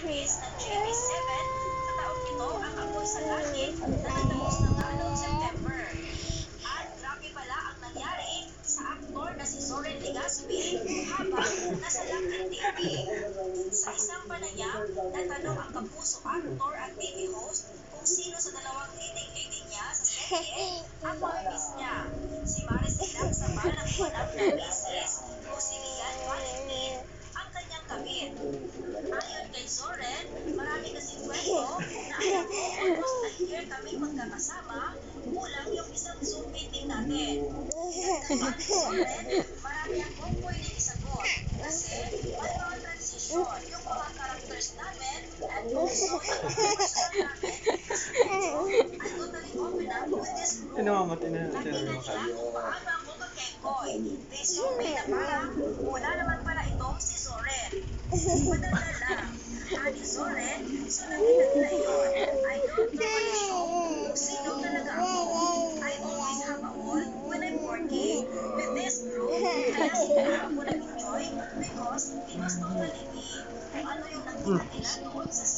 series ng JB7 sa taong ito ang apoy sa langit na natapos na nga September. At grabe pala ang nangyari sa aktor na si Zoren Legaspi habang nasa langit TV. Sa isang panayam, natanong ang kapuso actor at TV host kung sino sa dalawang leading lady niya sa serye ang mamimiss niya. Si Maricel lang sa balang manap na misis o si Lian year kami magkakasama, kulang yung isang Zoom meeting natin. Marami akong pwedeng isagot kasi may mga transition yung mga characters namin and also yung personal namin. I'm totally open up with this group. Ano na At sila tingnan ng nila kung paano ako kakekoy. They survey na parang wala naman pala itong si Zoren. Madala lang. Ani Zoren, so nakita nila Siguro ako nag-enjoy because it was totally. Kung ano yung nakita nila doon sa set.